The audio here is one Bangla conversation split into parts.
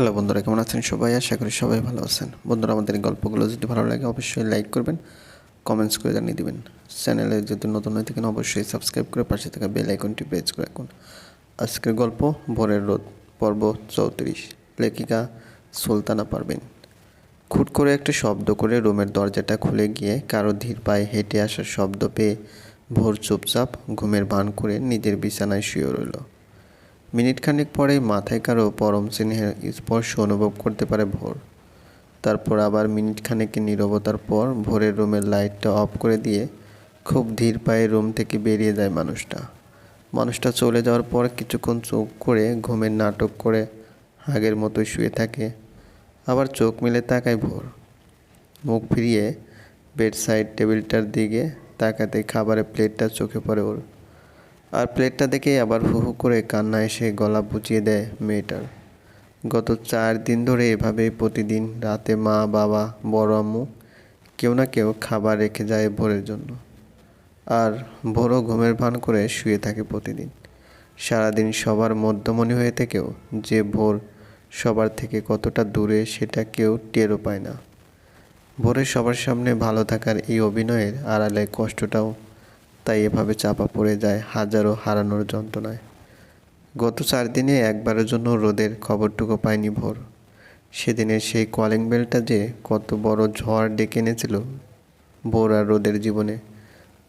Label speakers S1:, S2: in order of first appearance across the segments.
S1: হ্যালো বন্ধুরা, কেমন আছেন সবাই? আশা করি সবাই ভালো আছেন। বন্ধুরা, আমাদের গল্পগুলো যদি ভালো লাগে, অবশ্যই লাইক করবেন কমেন্টস করে জানিয়ে দিবেন। চ্যানেলে যদি নতুন হয়ে থাকেন, অবশ্যই সাবস্ক্রাইব করে পাশে থাকা বেল আইকনটি প্রেস করে রাখুন। আজকের গল্প, ভোরের রোদ, পর্ব চৌত্রিশ। লেখিকা সুলতানা পারবেন খুট করে একটা শব্দ করে রুমের দরজাটা খুলে গিয়ে কারও ধীর পায়ে হেঁটে আসার শব্দ পেয়ে ভোর চুপচাপ ঘুমের ভান করে নিজের বিছানায় শুয়ে রইল। মিনিট খানেক পরেই মাথায় কারও পরম স্নেহের স্পর্শ অনুভব করতে পারে ভোর। তারপর আবার মিনিট খানেকের নীরবতার পর ভোরের রুমের লাইটটা অফ করে দিয়ে খুব ধীর পায়ে রুম থেকে বেরিয়ে যায় মানুষটা। মানুষটা চলে যাওয়ার পর কিছুক্ষণ চোখ করে ঘুমের নাটক করে আগের মতো শুয়ে থাকে। আবার চোখ মেলে তাকায় ভোর। মুখ ফিরিয়ে বেড সাইড টেবিলটার দিকে তাকাতে খাবারের প্লেটটা চোখে পড়ে ওর। আর প্লেটটা দেখে আবার হু হু করে কান্না এসে গলা বুঝিয়ে দেয় মেয়েটার। গত চার দিন ধরে এভাবেই প্রতিদিন রাতে মা, বাবা, বড় আম্মু কেউ না কেউ খাবার রেখে যায় ভোরের জন্য। আর ভোরও ঘুমের ভান করে শুয়ে থাকে প্রতিদিন। সারাদিন সবার মধ্যমণি হয়ে থেকেও যে ভোর সবার থেকে কতটা দূরে সেটা কেউ টেরও পায় না। ভোরে সবার সামনে ভালো থাকার এই অভিনয়ের আড়ালে কষ্টটাও তাই এভাবে চাপা পড়ে যায় হাজারো হারানোর যন্ত্রণায়। গত চার দিনে একবারের জন্য রোদের খবরটুকু পায়নি ভোর। সেদিনের সেই কলিং বেলটা যে কত বড় ঝড় ডেকে এনেছিল ভোর আর রোদের জীবনে।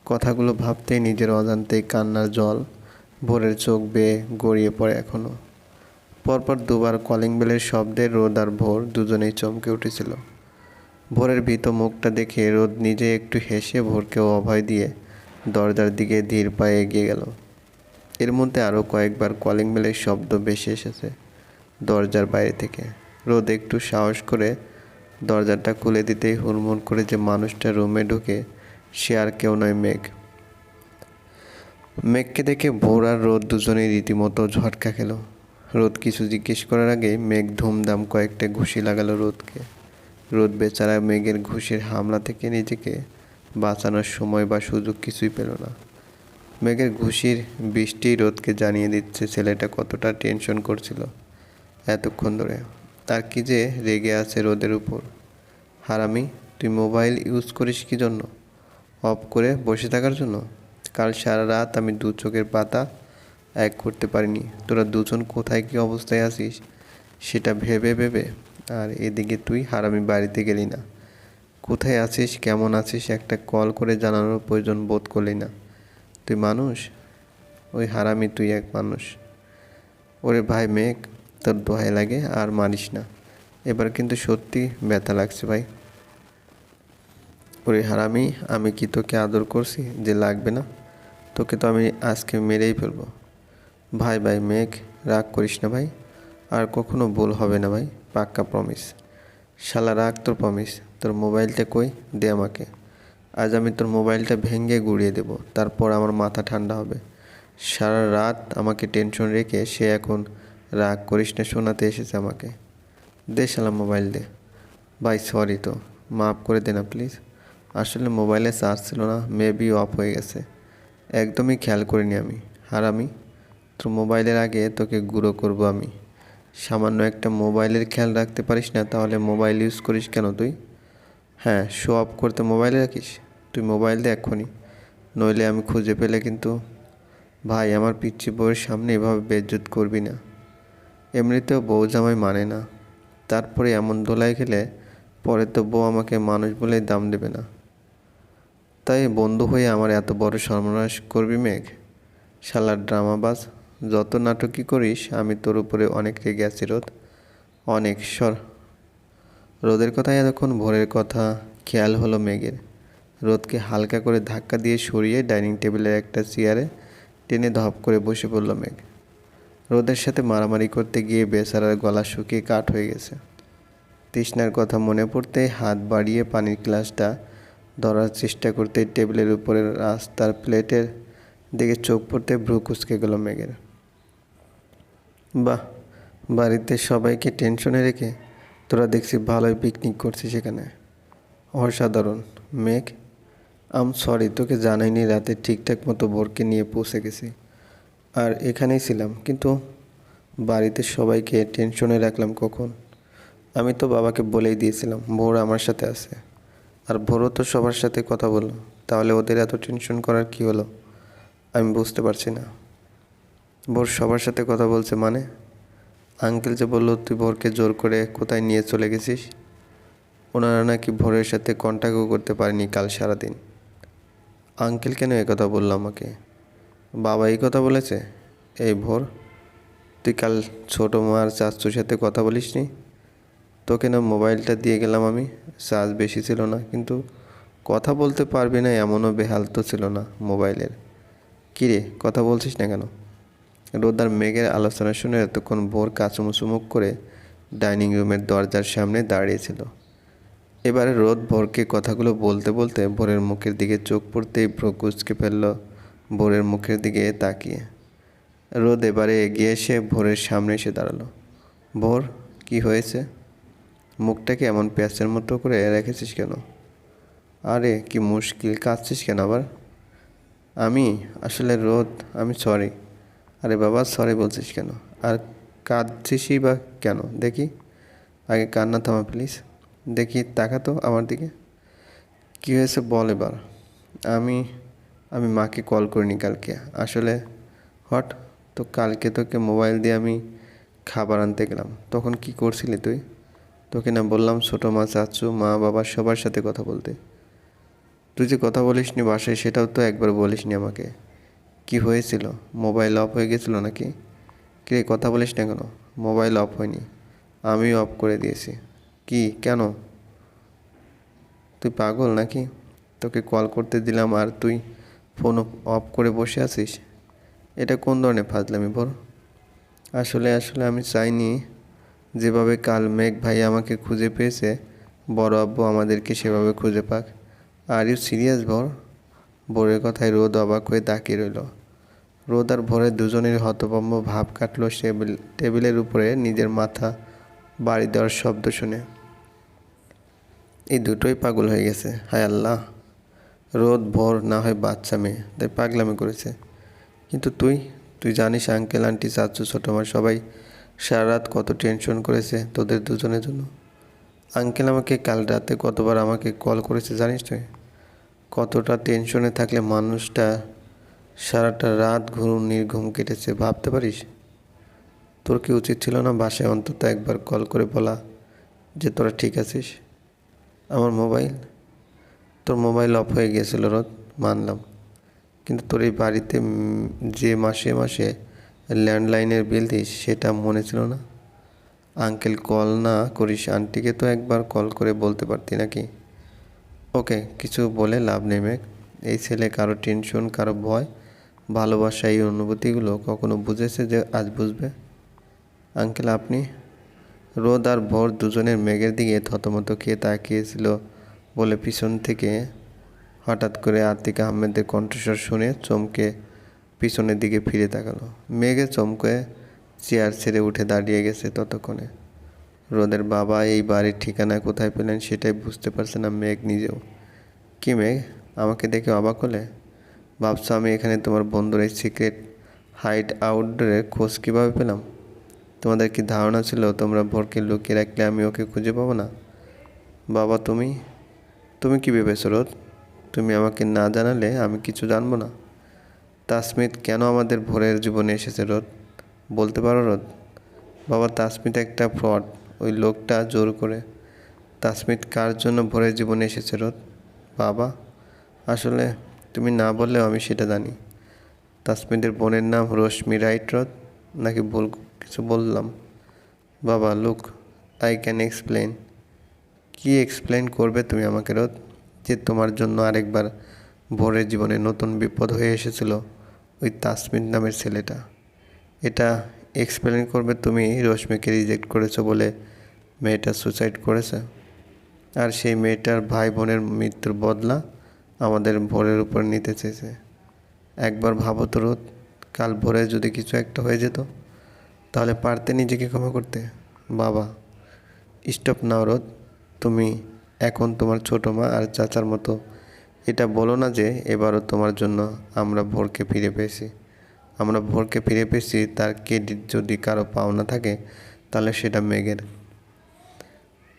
S1: কথাগুলো ভাবতেই নিজের অজান্তেই কান্নার জল ভোরের চোখ বেয়ে গড়িয়ে পড়ে এখনও পরপর দুবার কলিং বেলের শব্দে রোদ আর ভোর দুজনেই চমকে উঠেছিল। ভোরের ভীত মুখটা দেখে রোদ নিজে একটু হেসে ভোরকেও অভয় দিয়ে দরজার দিকে ধীর পায়ে এগিয়ে গেল। এর মধ্যে আরও কয়েকবার কলিং বেলের শব্দ বেশি এসেছে দরজার বাইরে থেকে। রোদ একটু সাহস করে দরজাটা খুলে দিতেই হুড়মুড় করে যে মানুষটা রুমে ঢুকে সে আর কেউ নয় মেঘ। মেঘকে দেখে ভোর আর রোদ দুজনেই রীতিমতো ঝটকা খেল। রোদ কিছু জিজ্ঞেস করার আগে মেঘ ধুমধাম কয়েকটা ঘুষি লাগালো রোদকে। রোদ বেচারা মেঘের ঘুষির হামলা থেকে নিজেকে বাঁচানোর সময় বা সুযোগ কিছুই পেল না। মেঘের ঘুষির বৃষ্টি রোদকে জানিয়ে দিচ্ছে ছেলেটা কতটা টেনশন করছিল এতক্ষণ ধরে। তার কি যে রেগে আছে রোদের উপর। হারামি, তুই মোবাইল ইউজ করিস কি জন্য? অফ করে বসে থাকার জন্য? কাল সারা রাত আমি দু চোখের পাতা এক করতে পারিনি। তোরা দুজন কোথায় কী অবস্থায় আছিস? সেটা ভেবে ভেবে। আর এদিকে তুই হারামি বাড়িতে গেলি না। কোথায় আছিস, কেমন আছিস, একটা কল করে জানানোর প্রয়োজন বোধ করলি না। তুই মানুষ? ওই হারামি তুই এক মানুষ। ওরে ভাই মেঘ, তোর দোহাই লাগে, আর মানিস না। এবার কিন্তু সত্যি ব্যথা লাগছে ভাই। ওরে হারামি, আমি কি তোকে আদর করছি যে লাগবে না? তোকে তো আমি আজকে মেরেই ফেলব। ভাই ভাই মেঘ, রাগ করিস না ভাই। আর কখনো ভুল হবে না ভাই, পাক্কা প্রমিস শালা রাগ তোর প্রমিস তোর মোবাইলটা কই? দে আমাকে। আজ আমি তোর মোবাইলটা ভেঙে গুড়িয়ে দেবো। তারপর আমার মাথা ঠান্ডা হবে। সারা রাত আমাকে টেনশন রেখে সে এখন রাগ করিস না শোনাতে এসেছে আমাকে। দে শালা মোবাইল দে। ভাই সরি তো। মাফ করে দে না প্লিজ আসলে মোবাইলে চার্জ ছিল না মেবি অফ হয়ে গেছে। একদমই খেয়াল করিনি আমি। আর আমি? তোর মোবাইলের আগে তোকে গুঁড়ো করব আমি। সামান্য একটা মোবাইলের খেয়াল রাখতে পারিস না, তাহলে মোবাইল ইউজ করিস কেন তুই? হ্যাঁ শো অফ করতে মোবাইলে রাখিস? তুই মোবাইল দে এক্ষুনি। নইলে আমি খুঁজে পেলে কিন্তু ভাই, আমার পিচ্ছি বউয়ের সামনে এভাবে বেজ্জত করবি না। এমনিতেও বউ জামাই মানে না। তারপরে এমন দোলাই খেলে পরে তো বউ আমাকে মানুষ বলেই দাম দেবে না। তাই বন্ধু হয়ে আমার এত বড় সর্বনাশ করবি মেঘ? শালার ড্রামাবাজ, যত নাটকই করিস, আমি তোর উপরে অনেক রেগে আছি রোদ। অনেক, সর। রোদের কথায় এতক্ষণ ভোরের কথা। খেয়াল হলো মেঘের। রোদকে হালকা করে ধাক্কা দিয়ে সরিয়ে ডাইনিং টেবিলের একটা চেয়ারে টেনে ধপ করে বসে পড়ল মেঘ। রোদের সাথে মারামারি করতে গিয়ে বেচারার গলা শুকিয়ে কাঠ হয়ে গেছে। তৃষ্ণার কথা মনে পড়তে হাত বাড়িয়ে পানির গ্লাসটা ধরার চেষ্টা করতে টেবিলের উপরে রাস্তার প্লেটের দিকে চোখ পড়তে ভ্রু কুচকে গেল মেঘের। বাহ, বাড়িতে সবাইকে টেনশনে রেখে তোরা দেখছি ভালোই পিকনিক করছিস সেখানে অসাধারণ। মেঘ আম সরি তোকে জানাইনি রাতে ঠিকঠাক মতো বোরকে নিয়ে পৌঁছে গেছি। আর এখানেই ছিলাম, কিন্তু বাড়িতে সবাইকে টেনশনে রাখলাম কখন? আমি তো বাবাকে বলেই দিয়েছিলাম, ভোর আমার সাথে আছে। আর ভোরও তো সবার সাথে কথা বলল তাহলে ওদের এত টেনশন করার কি হলো? আমি বুঝতে পারছি না। ভোর সবার সাথে কথা বলছে মানে? আঙ্কেল যে বলল, তুই ভোরকে জোর করে কোথায় নিয়ে চলে গেছিস? ওনারা নাকি ভোরের সাথে কন্ট্যাক্টও করতে পারেনি কাল সারাদিন। আঙ্কেল কেন কথা বলল আমাকে? বাবা এই কথা বলেছে? এই ভোর, তুই কাল ছোটো মার চাচুর সাথে কথা বলিসনি? তোকে না মোবাইলটা দিয়ে গেলাম আমি? চার্জ বেশি ছিল না, কিন্তু কথা বলতে পারবি না, এমনও বেহাল তো ছিল না মোবাইলের। কিরে, কথা বলছিস না কেন? রোদার মেঘের আলোচনা শুনে এতক্ষণ ভোর কাচুমুচু মুখ করে ডাইনিং রুমের দরজার সামনে দাঁড়িয়েছিল। এবারে রোদ ভোরকে কথাগুলো বলতে বলতে ভোরের মুখের দিকে চোখ পড়তেই ভ্রু কুচকে ফেলল ভোরের মুখের দিকে তাকিয়ে। রোদ এবারে এগিয়ে এসে ভোরের সামনে এসে দাঁড়াল। ভোর, কি হয়েছে? মুখটাকে এমন প্যাঁচের মতো করে রেখেছিস কেন? আরে, কি মুশকিল, কাঁদছিস কেন আবার? আমি, আসলে রোদ, আমি সরি আরে বাবা সরি বলছিস কেন? আর কাঁদছিসই বা কেন? দেখি। আগে কান্না থামা প্লিজ দেখি, তাকা তো আমার দিকে। কী হয়েছে বল এবার। আমি আমি মাকে কল করিনি কালকে। আসলে হট, তো কালকে তোকে মোবাইল দিয়ে আমি খাবার আনতে গেলাম। তখন কি করছিলি তুই? তোকে না বললাম ছোটো মা, চাচু, মা, বাবা সবার সাথে কথা বলতে। তুই যে কথা বলিসনি বাসায়, সেটাও তো একবার বলিসনি আমাকে। কি হয়েছিল? মোবাইল অফ হয়ে গেছিল নাকি? কে কথা বলিস না কেন? মোবাইল অফ হয়নি। আমি অফ করে দিয়েছি। কি? কেন? তুই পাগল নাকি? তোকে কল করতে দিলাম আর তুই ফোন অফ করে বসে আছিস? এটা কোন ধরনের ফাজলামি বল? আসলে আসলে আমি চাইনি। যেভাবে কাল মেঘ ভাই আমাকে খুঁজে পেয়েছে, বড় আব্বু আমাদেরকে সেভাবে খুঁজে পাক। আর ইউ সিরিয়াস ভর ভোরের কথায় রোদ অবাক হয়ে তাকিয়ে রইল। রোদ আর ভোরের দুজনের হতভম্ব ভাব কাটলো টেবিল, টেবিলের উপরে নিজের মাথা বাড়ি দেওয়ার শব্দ শুনে। এই দুটোই পাগল হয়ে গেছে, হায় আল্লাহ। রোদ, ভোর না হয় বাচ্চা মেয়ে, তাই পাগলামি করেছে। কিন্তু তুই তুই জানিস আঙ্কেল আন্টি চাচু, ছোটো মা সবাই সারা রাত কত টেনশন করেছে তোদের দুজনের জন্য। আঙ্কেল আমাকে কাল রাতে কতবার আমাকে কল করেছে জানিস তুই? কতটা টেনশনে থাকলে মানুষটা সারাটা রাত ঘুম নির্ঘুম কেটেছে ভাবতে পারিস? তোর কি উচিত ছিল না বাসায় অন্তত একবার কল করে বলা যে তোরা ঠিক আছিস? আমার মোবাইল? তোর মোবাইল অফ হয়ে গিয়েছিল রোদ মানলাম। কিন্তু তোর এই বাড়িতে যে মাসে মাসে ল্যান্ডলাইনের বিল দিস, সেটা মনে ছিল না? আঙ্কেল, কল না করিস, আন্টিকে তো একবার কল করে বলতে পারতি নাকি? ওকে, কিছু বলে লাভ নেই মেঘ। এই ছেলে কারও টেনশন কারও ভয়, ভালোবাসা, এই অনুভূতিগুলো কখনো বুঝেছে যে আজ বুঝবে? আঙ্কেল, আপনি? রোদ আর ভোর দুজনের মেঘের দিকে থতমত খেয়ে তাকিয়েছিল বলে পিছন থেকে হঠাৎ করে আতিক আহমেদের কণ্ঠস্বর শুনে চমকে পিছনের দিকে ফিরে তাকালো। মেঘে চমকে চেয়ার ছেড়ে উঠে দাঁড়িয়ে গেছে ততক্ষণে। রোদের বাবা, এই বাড়ির ঠিকানা কোথায় পেলেন সেটাই বুঝতে পারছে না মেঘ নিজেও। কি মেঘ? আমাকে দেখে অবাক হলে? ভাবছ আমি এখানে তোমার বন্ধুর এই সিক্রেট হাইড আউটডোরের খোঁজ কীভাবে পেলাম? তোমাদের কি ধারণা ছিল তোমরা ভোরকে লুকিয়ে রাখলে আমি ওকে খুঁজে পাবো না? বাবা, তুমি? তুমি কি ভেবেছো রোদ? তুমি আমাকে না জানালে আমি কিছু জানব না। তাসমিত, কেন আমাদের ভোরের জীবনে এসেছে রোদ? বলতে পারো রোদ? বাবা, তাসমিত একটা ফ্রড ওই লোকটা জোর করে তাসমিত কার জন্য ভোরের জীবনে এসেছে রোদ? বাবা, আসলে তুমি না বললেও আমি সেটা জানি। তাসমিদের বোনের নাম রশ্মি রাইট রোদ? নাকি ভুল কিছু বললাম? বাবা লুক আই ক্যান এক্সপ্লেন কি এক্সপ্লেন করবে তুমি আমাকে, রোদ? যে তোমার জন্য আরেকবার ভোরের জীবনে নতুন বিপদ হয়ে এসেছিল ওই তাসমিন নামের ছেলেটা। এটা এক্সপ্লেন করবে, তুমি রশ্মিকে রিজেক্ট করেছ বলে মেয়েটা সুসাইড করেছে। আর সেই মেয়েটার ভাই বোনের মৃত্যুর বদলা আমাদের ভোরের উপর নিতে চেয়েছে। একবার ভাবো তো রোদ, কাল ভোরে যদি কিছু একটা হয়ে যেত, তাহলে পারতে নিজেকে ক্ষমা করতে। বাবা স্টপ নাও রোদ। তুমি এখন তোমার ছোটো মা আর চাচার মতো। এটা বলো না যে এবারও তোমার জন্য আমরা ভোরকে ফিরে পেয়েছি। আমরা ভোরকে ফিরে পেয়েছি, তার ক্রেডিট যদি কারও পাওনা থাকে, তাহলে সেটা মেঘের।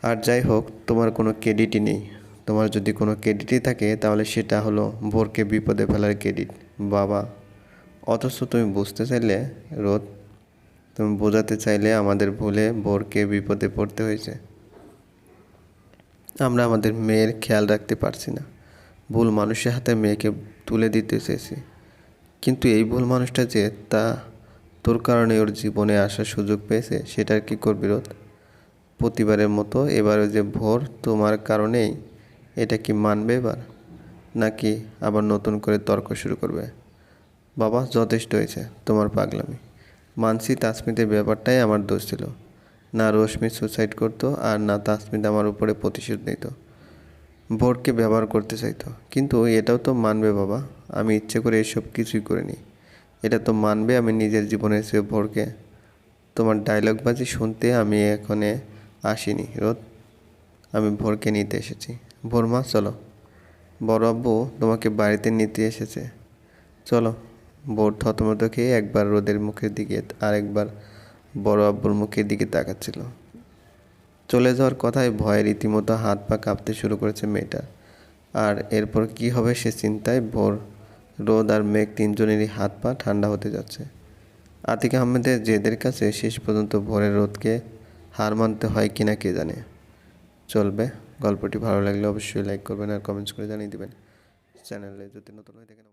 S1: আর যাই হোক, তোমার কোনো ক্রেডিটই নেই। তোমার যদি কোনো ক্রেডিটই থাকে, তাহলে সেটা হলো ভোরকে বিপদে ফেলার ক্রেডিট। বাবা, অথচ তুমি বুঝতে চাইলে, রোদ, তুমি বোঝাতে চাইলে আমাদের ভুলে ভোরকে বিপদে পড়তে হয়েছে। আমরা আমাদের মেয়ের খেয়াল রাখতে পারছি না। ভুল মানুষের হাতে মেয়েকে তুলে দিতে চেয়েছি। কিন্তু এই ভুল মানুষটা যে তা তোর কারণে ওর জীবনে আসার সুযোগ পেয়েছে, সেটার কি করবি রোধ প্রতিবারের মতো এবারও যে ভোর, তোমার কারণেই এটা কি মানবে এবার? নাকি আবার নতুন করে তর্ক শুরু করবে? বাবা, যথেষ্ট হয়েছে তোমার পাগলামি। মানসি তাসমিদের ব্যাপারটাই আমার দোষ ছিল। না রশ্মি সুসাইড করতো আর না তাসমিদ আমার উপরে প্রতিশোধ নিত। ভোটকে ব্যবহার করতে চাইতো। কিন্তু এটাও তো মানবে বাবা, আমি ইচ্ছে করে এসব কিছুই করিনি। এটা তো মানবে আমি নিজের জীবনে সে ভোরকে তোমার ডায়লগবাজি শুনতে আমি এখানে আসিনি, রোদ। আমি ভোরকে নিতে এসেছি। ভোর মা, চলো। বড় আব্বু তোমাকে বাড়িতে নিতে এসেছে। চলো, বোর থতমত খেয়ে একবার রোদের মুখের দিকে আর একবার বড় আব্বুর মুখের দিকে তাকাচ্ছিল। চলে যাওয়ার কথায় ভয়ে রীতিমতো হাত পা কাঁপতে শুরু করেছে মেয়েটা। আর এরপর কি হবে সে চিন্তায় ভোর রোদ আর মেঘ তিনজনেরই হাত পা ঠান্ডা হতে যাচ্ছে। আতিক আহমেদের জেদের কাছে শেষ পর্যন্ত ভোরের রোদকে হার মানতে হয় কিনা কে জানে। চলবে। গল্পটি ভালো লাগলে অবশ্যই লাইক করবেন আর কমেন্টস করে জানিয়ে দেবেন। চ্যানেলে যদি নতুন হয়ে থাকেন